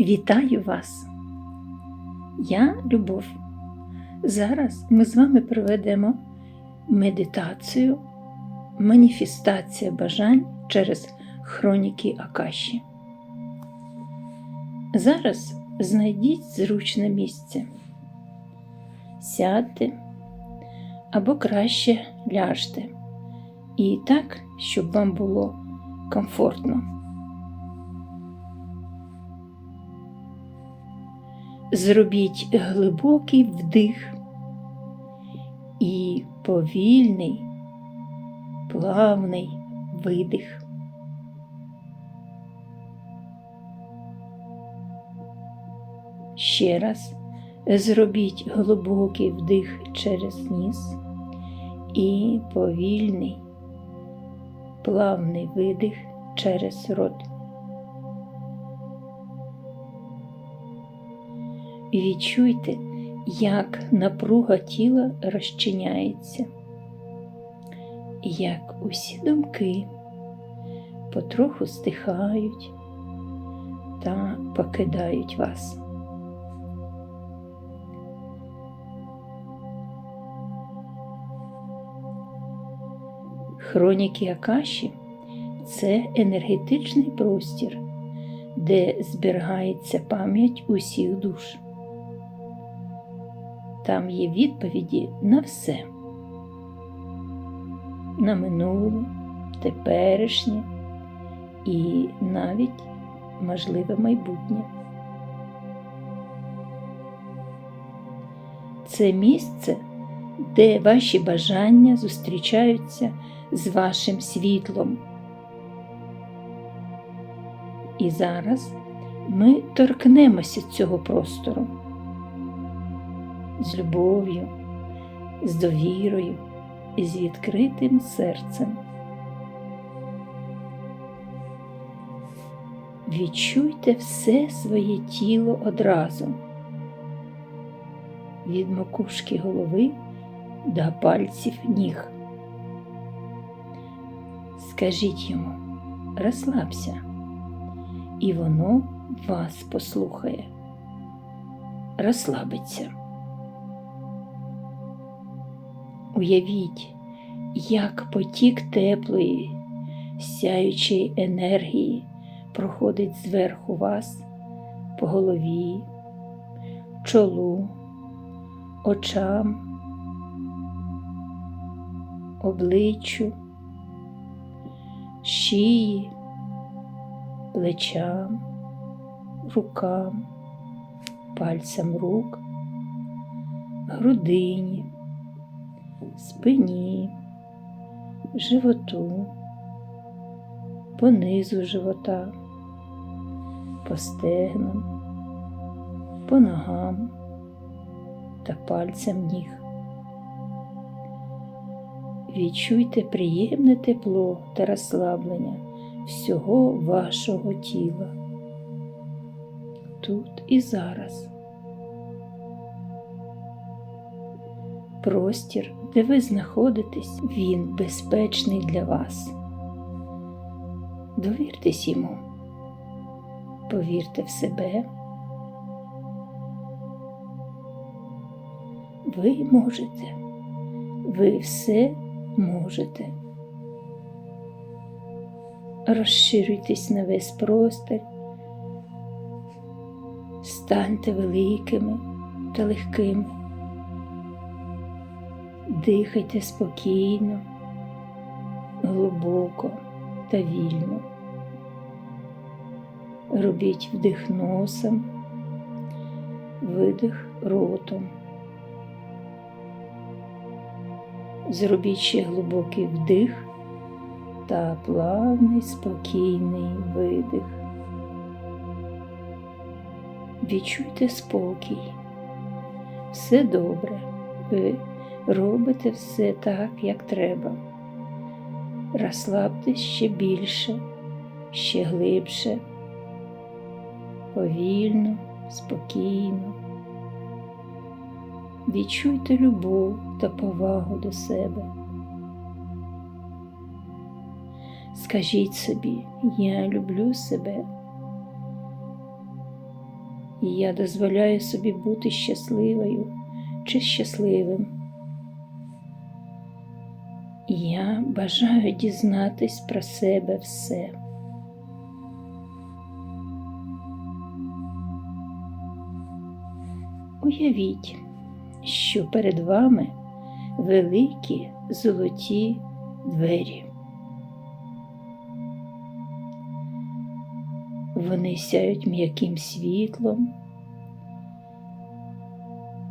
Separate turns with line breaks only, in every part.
Вітаю вас! Я Любов. Зараз ми з вами проведемо медитацію, маніфестація бажань через хроніки Акаші. Зараз знайдіть зручне місце. Сядьте або краще ляжте. І так, щоб вам було комфортно. Зробіть глибокий вдих і повільний, плавний видих. Ще раз зробіть глибокий вдих через ніс і повільний, плавний видих через рот. І відчуйте, як напруга тіла розчиняється, як усі думки потроху стихають та покидають вас. Хроніки Акаші це енергетичний простір, де зберігається пам'ять усіх душ. Там є відповіді на все, на минуле, теперішнє і навіть можливе майбутнє. Це місце, де ваші бажання зустрічаються з вашим світлом. І зараз ми торкнемося цього простору з любов'ю, з довірою і з відкритим серцем. Відчуйте все своє тіло одразу, від макушки голови до пальців ніг. Скажіть йому, розслабся, і воно вас послухає, розслабиться. Уявіть, як потік теплої, сяючої енергії проходить зверху вас по голові, чолу, очам, обличчю, шиї, плечам, рукам, пальцям рук, грудині спині, животу, по низу живота, по стегнам, по ногам та пальцям ніг. Відчуйте приємне тепло та розслаблення всього вашого тіла тут і зараз. простір, де ви знаходитесь, він безпечний для вас. Довіртесь йому, повірте в себе. Ви можете, ви все можете. Розширюйтесь на весь простір, станьте великими та легкими. Дихайте спокійно, глибоко та вільно. Робіть вдих носом, видих ротом. Зробіть ще глибокий вдих та плавний спокійний видих. Відчуйте спокій. Все добре. Ви робите все так, як треба. Розслабтесь ще більше, ще глибше, повільно, спокійно. Відчуйте любов та повагу до себе. Скажіть собі, я люблю себе. І я дозволяю собі бути щасливою чи щасливим. Я бажаю дізнатись про себе все. Уявіть, що перед вами великі золоті двері. Вони сяють м'яким світлом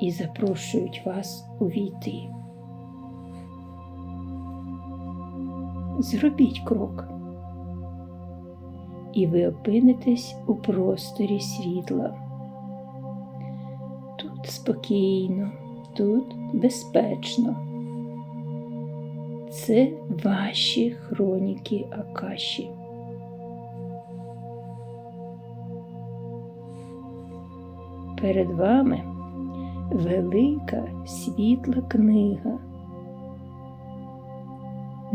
і запрошують вас увійти. Зробіть крок, і ви опинитесь у просторі світла. Тут спокійно, тут безпечно. Це ваші хроніки Акаші. Перед вами велика світла книга.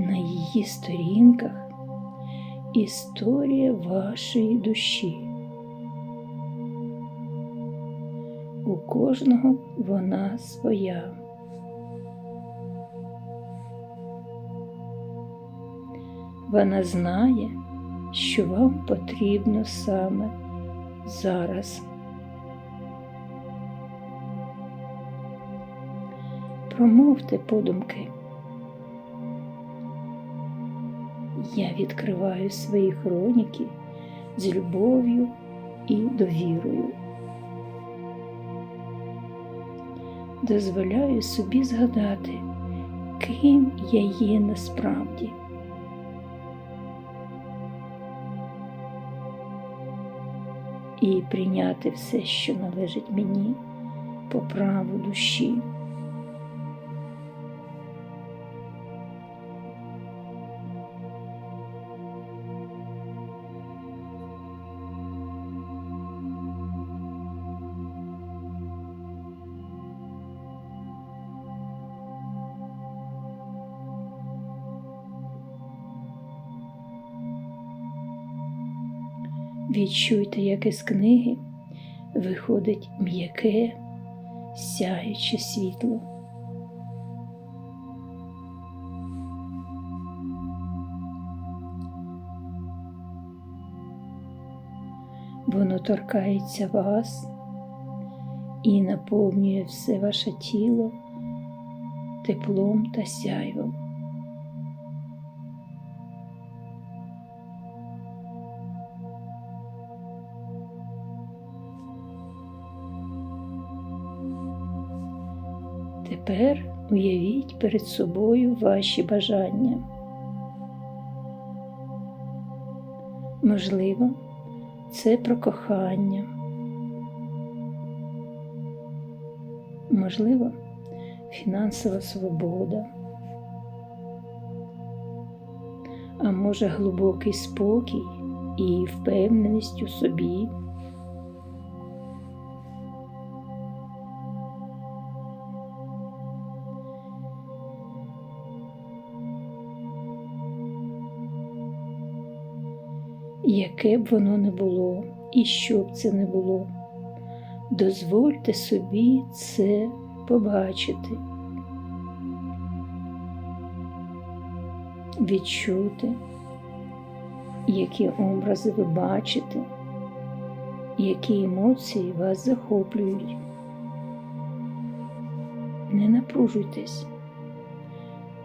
На її сторінках історія вашої душі. У кожного вона своя. Вона знає, що вам потрібно саме зараз. Промовте подумки. Я відкриваю свої хроніки з любов'ю і довірою. Дозволяю собі згадати, ким я є насправді. І прийняти все, що належить мені по праву душі. Відчуйте, як із книги виходить м'яке, сяюче світло. Воно торкається вас і наповнює все ваше тіло теплом та сяйвом. Тепер уявіть перед собою ваші бажання. Можливо, це про кохання. Можливо, фінансова свобода. А може глибокий спокій і впевненість у собі. Яке б воно не було і що б це не було. Дозвольте собі це побачити, відчути, які образи ви бачите, які емоції вас захоплюють. Не напружуйтесь,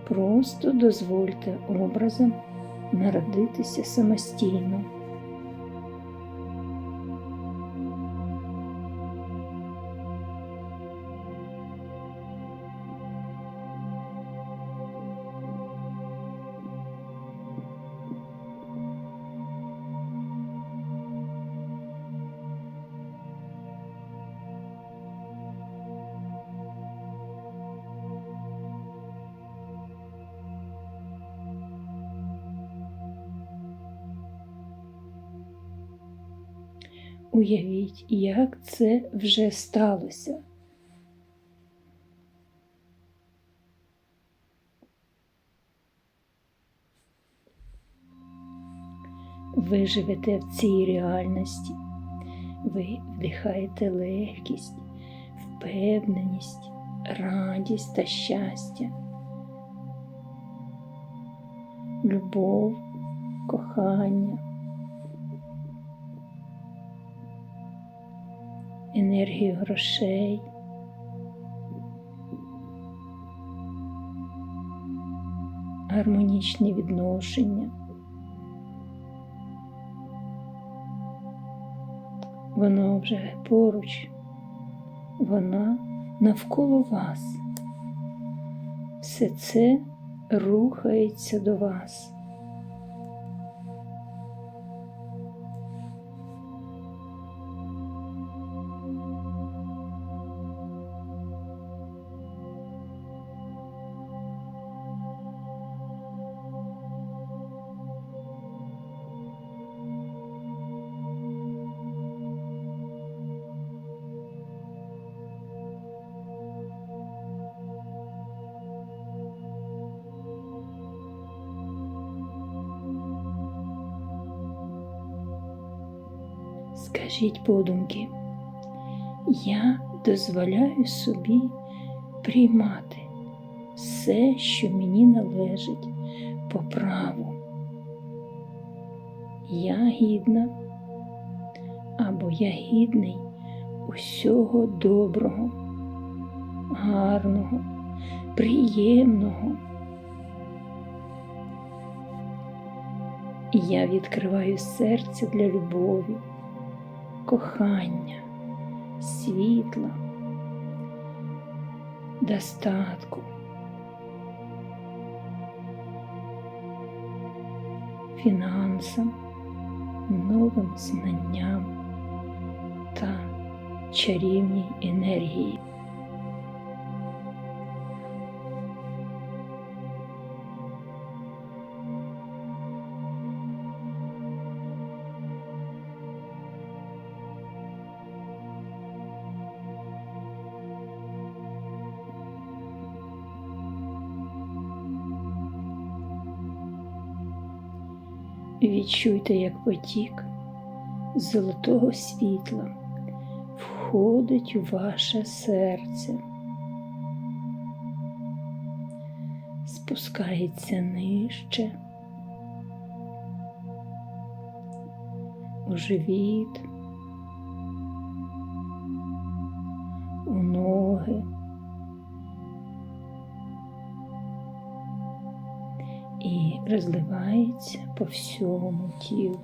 просто дозвольте образам народитися самостійно. Уявіть, як це вже сталося. Ви живете в цій реальності, ви вдихаєте легкість, впевненість, радість та щастя, любов, кохання, енергію грошей. Гармонічні відношення. Воно вже поруч, вона навколо вас. Все це рухається до вас. Скажіть подумки, я дозволяю собі приймати все, що мені належить по праву. Я гідна або я гідний усього доброго, гарного, приємного. Я відкриваю серце для любові кохання, світла, достатку. Фінансам, новим знанням та чарівній енергії. Відчуйте, як потік золотого світла входить у ваше серце, спускається нижче, у живіт, у ноги. Розливається по всьому тілу.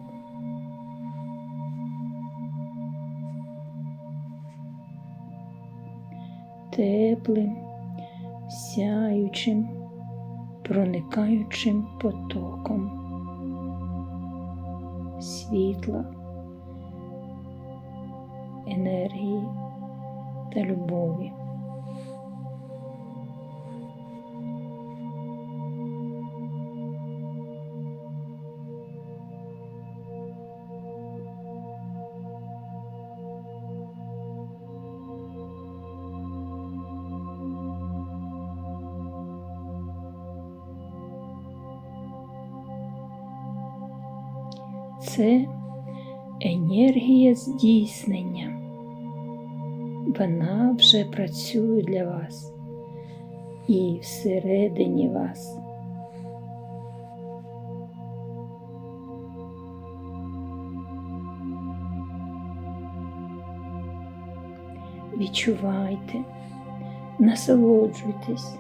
Теплим, сяючим, проникаючим потоком світла, енергії та любові. Це енергія здійснення. Вона вже працює для вас і всередині вас. Відчувайте, насолоджуйтесь,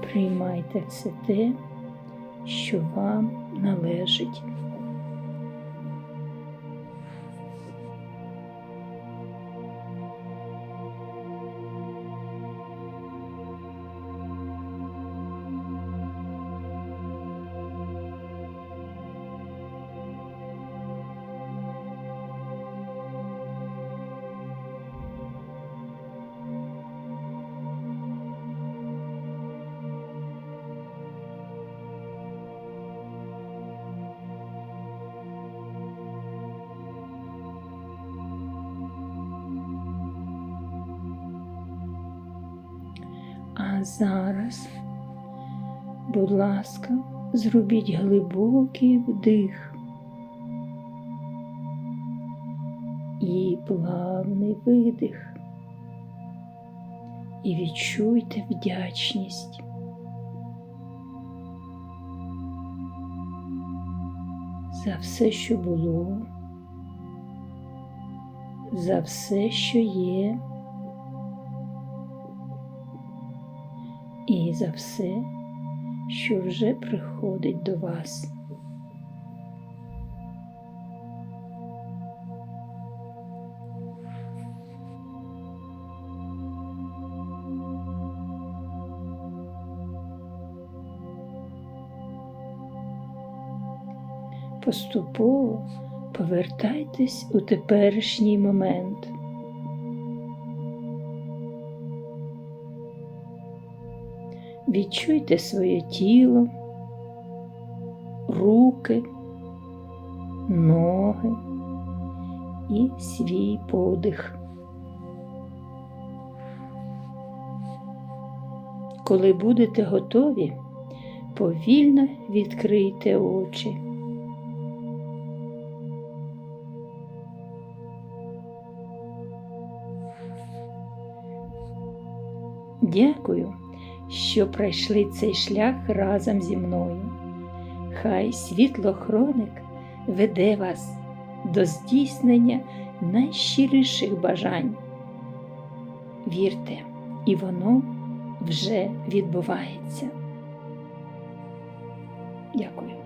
приймайте все те, що вам належить. А зараз, будь ласка, зробіть глибокий вдих і плавний видих. І відчуйте вдячність. За все, що було, за все, що є, і за все, що вже приходить до вас. Поступово повертайтесь у теперішній момент. Відчуйте своє тіло, руки, ноги і свій подих. Коли будете готові, повільно відкрийте очі. Дякую, що пройшли цей шлях разом зі мною. Хай світлохроник веде вас до здійснення найщиріших бажань. Вірте, і воно вже відбувається. Дякую.